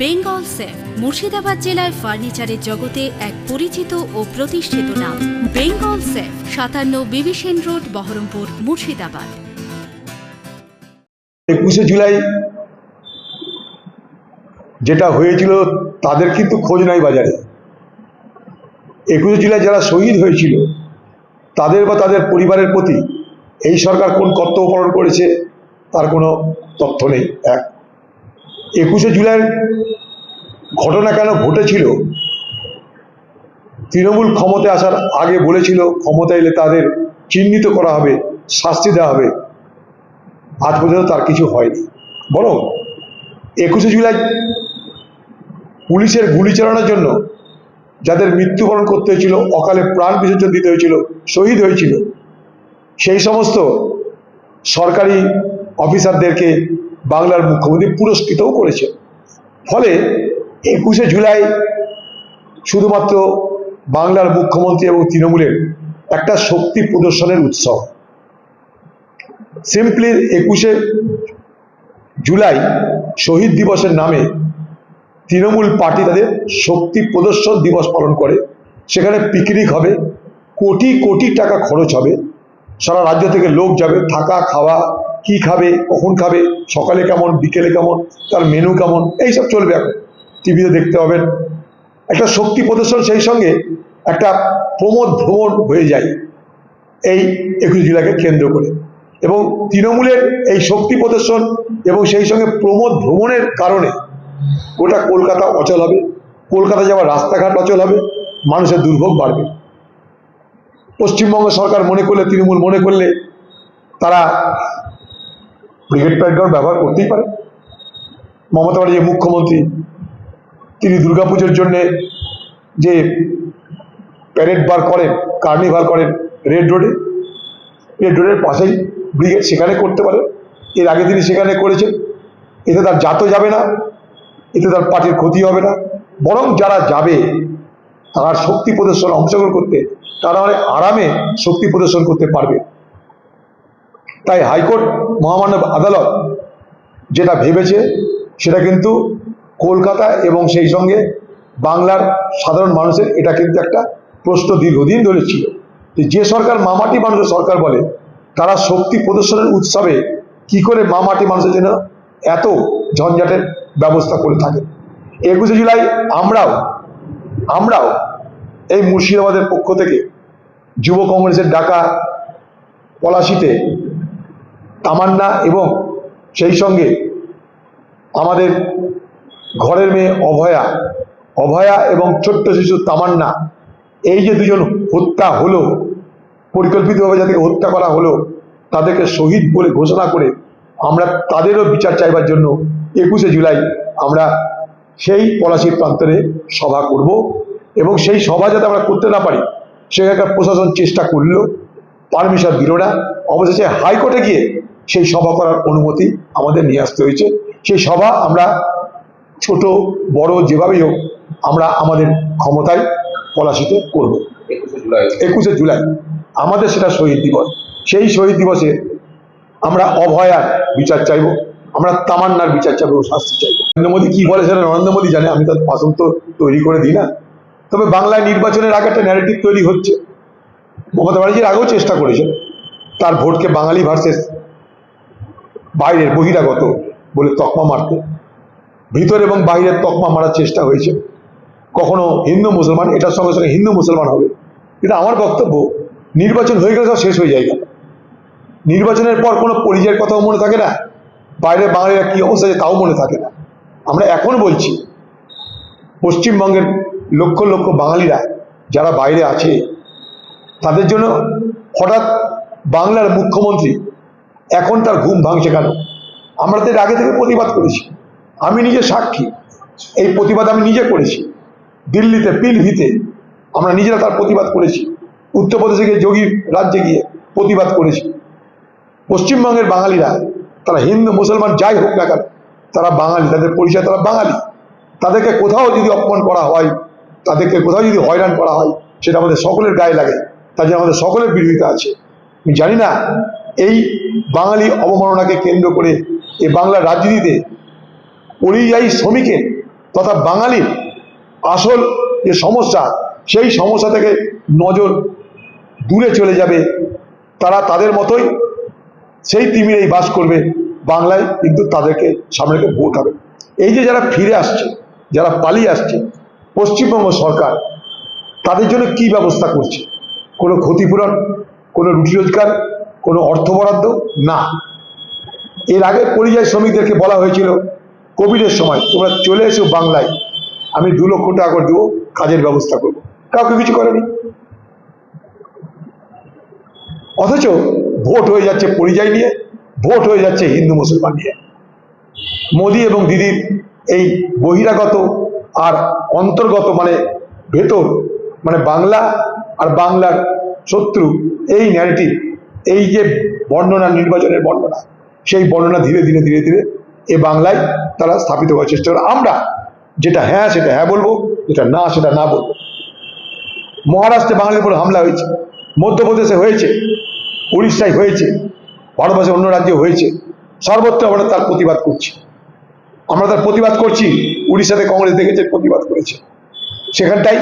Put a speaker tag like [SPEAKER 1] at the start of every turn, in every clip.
[SPEAKER 1] Bengal safe, Murshidabad জেলায় ফার্নিচারের জগতে এক পরিচিত ও প্রতিষ্ঠিত নাম। বেঙ্গল সেফ, সাতান্ন বিবিসেন রোড, বহরমপুর, মুর্শিদাবাদ।
[SPEAKER 2] একুশে জুলাই যেটা হয়েছিল, তাদের কিন্তু খোঁজ নাই বাজারে। একুশে জুলাই যারা শহীদ হয়েছিল, তাদের বা তাদের পরিবারের প্রতি এই সরকার কোন কর্তব্য পালন করেছে, তার কোনো তথ্য নেই। এক একুশে জুলাইয়ের ঘটনা কেন ঘটেছিল? তৃণমূল ক্ষমতায় আসার আগে বলেছিল, ক্ষমতা এলে তাদের চিহ্নিত করা হবে, শাস্তি দেওয়া হবে। আজ পর্যন্ত তার কিছু হয়নি। বরং একুশে জুলাই পুলিশের গুলি চালানোর জন্য যাদের মৃত্যুবরণ করতে হয়েছিল, অকালে প্রাণ বিসর্জন দিতে হয়েছিল, শহীদ হয়েছিল, সেই সমস্ত সরকারি অফিসারদেরকে বাংলার মুখ্যমন্ত্রী পুরস্কৃতও করেছে ফলে একুশে জুলাই শুধুমাত্র বাংলার মুখ্যমন্ত্রী এবং তৃণমূলের একটা শক্তি প্রদর্শনের উৎসব। সিম্পলি একুশে জুলাই শহীদ দিবসের নামে তৃণমূল পার্টি তাদের শক্তি প্রদর্শন দিবস পালন করে। সেখানে পিকনিক হবে, কোটি কোটি টাকা খরচ হবে। সারা রাজ্য থেকে লোক যাবে, থাকা, খাওয়া কি খাবে, কখন খাবে, সকালে কেমন, বিকেলে কেমন, তার মেনু কেমন, এইসব চলবে এখন। টিভিতে দেখতে পাবেন। একটা শক্তি প্রদর্শন সেই সঙ্গে একটা প্রমোদ ভ্রমণ হয়ে যায় এই একুশ জুলাইকে কেন্দ্র করে। এবং তৃণমূলের এই শক্তি প্রদর্শন এবং সেই সঙ্গে প্রমোদ ভ্রমণের কারণে গোটা কলকাতা অচল হবে। কলকাতা যাওয়ার রাস্তাঘাট অচল হবে। মানুষের দুর্ভোগ বাড়বে। পশ্চিমবঙ্গ সরকার মনে করলে, তৃণমূল মনে করলে তারা ব্রিগেড প্যারেড ব্যবহার করতেই পারে। মমতা ব্যানার্জি মুখ্যমন্ত্রী, তিনি দুর্গাপুজোর জন্যে যে প্যারেড বার করেন কার্নিভাল করেন রেড রোডে রেড রোডের পাশেই ব্রিগেড সেখানে করতে পারে। এর আগে তিনি সেখানে করেছেন। এতে তার জাতও যাবে না, এতে তার পার্টির ক্ষতি হবে না। বরং যারা যাবে, তার শক্তি প্রদর্শন অংশগ্রহণ করতে, তারা অনেক আরামে শক্তি প্রদর্শন করতে পারবে। তাই হাইকোর্ট মহামান্য আদালত যেটা ভেবেছে, সেটা কিন্তু কলকাতা এবং সেই সঙ্গে বাংলার সাধারণ মানুষের এটা কিন্তু একটা প্রশ্ন দীর্ঘদিন ধরে ছিল। যে সরকার মামাটি মানুষের সরকার বলে, তারা শক্তি প্রদর্শনের উৎসবে কি করে মামাটি মানুষের জন্য এত ঝঞ্ঝাটের ব্যবস্থা করে থাকে। একুশে জুলাই আমরাও আমরাও এই মুর্শিদাবাদের পক্ষ থেকে যুব কংগ্রেসের ডাকা পলাশিতে তামান্না এবং সেই সঙ্গে আমাদের ঘরের মেয়ে অভয়া অভয়া এবং ছোট্ট শিশু তামান্না, এই যে দুজন হত্যা হলো, পরিকল্পিতভাবে যাদেরকে হত্যা করা হলো, তাদেরকে শহীদ বলে ঘোষণা করে আমরা তাদেরও বিচার চাইবার জন্য একুশে জুলাই আমরা সেই পলাশির প্রান্তরে সভা করব এবং সেই সভা যাতে আমরা করতে না পারি, সেখানকার প্রশাসন চেষ্টা করল। পারমিশন দিল না। অবশেষে হাইকোর্টে গিয়ে সেই সভা করার অনুমতি আমাদের নিয়ে আসতে হয়েছে। সেই সভা আমরা ছোট বড় যেভাবেই হোক আমরা আমাদের ক্ষমতায় পলাশিত করব।
[SPEAKER 3] একুশে জুলাই।
[SPEAKER 2] আমাদের সেটা শহীদ দিবস। সেই শহীদ দিবসে আমরা অভয়ার বিচার চাইব। আমরা তামান্নার বিচার চাইব শাস্তি চাইব। নরেন্দ্র মোদী কি বলে সেটা নরেন্দ্র মোদী জানে আমি তার ভাষণ তো তৈরি করে দিই না। তবে বাংলায় নির্বাচনের আগে একটা ন্যারেটিভ তৈরি হচ্ছে। মমতা ব্যানার্জির আগেও চেষ্টা করেছেন, তার ভোটকে বাঙালি ভার্সেস বাইরের বহিরাগত বলে তকমা মারতে। ভিতর এবং বাইরের তকমা মারার চেষ্টা হয়েছে। কখনো হিন্দু মুসলমান, এটার সঙ্গে সঙ্গে হিন্দু মুসলমান হবে। কিন্তু আমার বক্তব্য। নির্বাচন হয়ে গেলে সব শেষ হয়ে যায় নির্বাচনের পর কোনো পরিচয়ের কথাও মনে থাকে না। বাইরে বাঙালিরা কী অবস্থা আছে তাও মনে থাকে না। আমরা এখন বলছি, পশ্চিমবঙ্গের লক্ষ লক্ষ বাঙালিরা যারা বাইরে আছে তাদের জন্য হঠাৎ বাংলার মুখ্যমন্ত্রী, এখন তার ঘুম ভাঙছে কেন? আমরা তো আগে থেকে প্রতিবাদ করেছি। আমি নিজে সাক্ষী, এই প্রতিবাদ আমি নিজে করেছি। দিল্লিতে পিলভিতে আমরা নিজেরা তার প্রতিবাদ করেছি। উত্তরপ্রদেশে গিয়ে যোগী রাজ্যে গিয়ে প্রতিবাদ করেছি। পশ্চিমবঙ্গের বাঙালিরা, তারা হিন্দু, মুসলমান, যাই হোক না কেন, তারা বাঙালি, তাদের পরিচয় তারা বাঙালি। তাদেরকে কোথাও যদি অপমান করা হয়, তাদেরকে কোথাও যদি হয়রান করা হয়, সেটা আমাদের সকলের গায়ে লাগে। তার জন্য আমাদের সকলের বিরোধিতা আছে। আমি জানি না এই বাঙালি অবমাননাকে কেন্দ্র করে এই বাংলার রাজনীতিতে পরিযায়ী শ্রমিকের তথা বাঙালির আসল যে সমস্যা, সেই সমস্যা থেকে নজর দূরে চলে যাবে। তারা তাদের মতোই সেই তিমিরেই বাস করবে। বাংলায় কিন্তু তাদেরকে সামনে রেখে ভোট হবে। এই যে যারা ফিরে আসছে, যারা পালিয়ে আসছে, পশ্চিমবঙ্গ সরকার, তাদের জন্য কি ব্যবস্থা করছে? কোনো ক্ষতিপূরণ, কোনো রুটি রোজগার, কোনো অর্থ বরাদ্দ? না। এর আগে পরিযায়ী শ্রমিকদেরকে বলা হয়েছিল, কোভিডের সময় তোমরা চলে এসো বাংলায়, আমি দু লক্ষ টাকা করে দেবো, কাজের ব্যবস্থা করব। কাউকে কিছু করেনি। অথচ ভোট হয়ে যাচ্ছে পরিযায়ী নিয়ে, ভোট হয়ে যাচ্ছে হিন্দু মুসলমান নিয়ে। মোদী এবং দিদির এই বহিরাগত আর অন্তর্গত মানে ভেতর মানে বাংলা আর বাংলার শত্রু এই ন্যারেটিভ এই যে বর্ণনা, নির্বাচনের বর্ণনা, সেই বর্ণনা ধীরে ধীরে ধীরে ধীরে এ বাংলায় তারা স্থাপিত করার চেষ্টা করে আমরা যেটা হ্যাঁ সেটা হ্যাঁ বলব, যেটা না, সেটা না বলব। মহারাষ্ট্রে বাঙালির উপর হামলা হয়েছে, মধ্যপ্রদেশে হয়েছে, উড়িষ্যায় হয়েছে, ভারতবর্ষের অন্য রাজ্যে হয়েছে, সর্বত্র আমরা তার প্রতিবাদ করছি। আমরা তার প্রতিবাদ করছি, উড়িষ্যাতে কংগ্রেস দেখেছে, প্রতিবাদ করেছে। সেখানটাই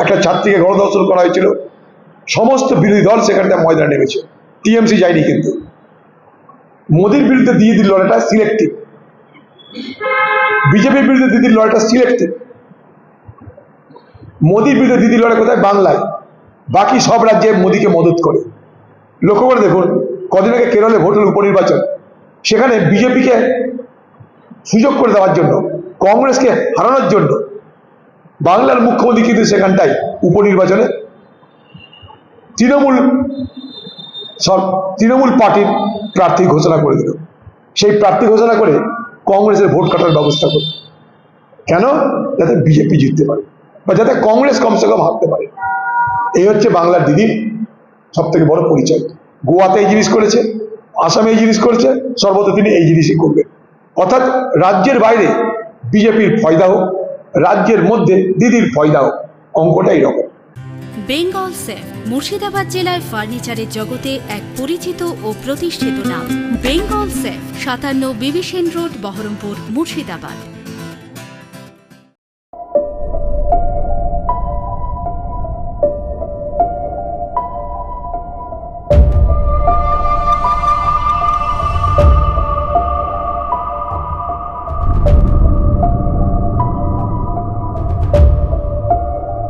[SPEAKER 2] একটা ছাত্রীকে গণধর্ষণ করা হয়েছিল। সমস্ত বিরোধী দল সেখানটায় ময়দানে নেমেছে। টিএমসি যায়নি কিন্তু। মোদির বিরুদ্ধে দিয়ে দিল লড়াইটা সিলেক্টিভ। বিজেপির বিরুদ্ধে দিদির লড়াইটা সিলেক্টিভ। মোদির বিরুদ্ধে দিদির লড়াই কোথায়? বাংলায়। বাকি সব রাজ্যে মোদিকে মদত করে। লক্ষ্য করে দেখুন, কদিন আগে কেরলে ভোট হল উপনির্বাচন। সেখানে বিজেপিকে সুযোগ করে দেওয়ার জন্য, কংগ্রেসকে হারানোর জন্য বাংলার মুখ্যমন্ত্রী কিন্তু সেখানটায় উপনির্বাচনে তৃণমূল সব তৃণমূল পার্টির প্রার্থী ঘোষণা করে দিল। সেই প্রার্থী ঘোষণা করে কংগ্রেসের ভোট কাটার ব্যবস্থা করল। কেন? যাতে বিজেপি জিততে পারে বা যাতে কংগ্রেস কমসে কম হারতে পারে। এই হচ্ছে বাংলার দিদির সব থেকে বড় পরিচয়। গোয়াতে এই জিনিস করেছে, আসামে এই জিনিস করেছে সর্বত তিনি এই জিনিসই করবেন। অর্থাৎ রাজ্যের বাইরে বিজেপির ফয়দা হোক রাজ্যের মধ্যে দিদির ফয়দাও অঙ্কটাই অঙ্কটা এইরকম
[SPEAKER 1] বেঙ্গল সেফ, মুর্শিদাবাদ জেলায় ফার্নিচারের জগতে এক পরিচিত ও প্রতিষ্ঠিত নাম। বেঙ্গল সেফ, সাতান্ন বিবিসেন রোড, বহরমপুর, মুর্শিদাবাদ।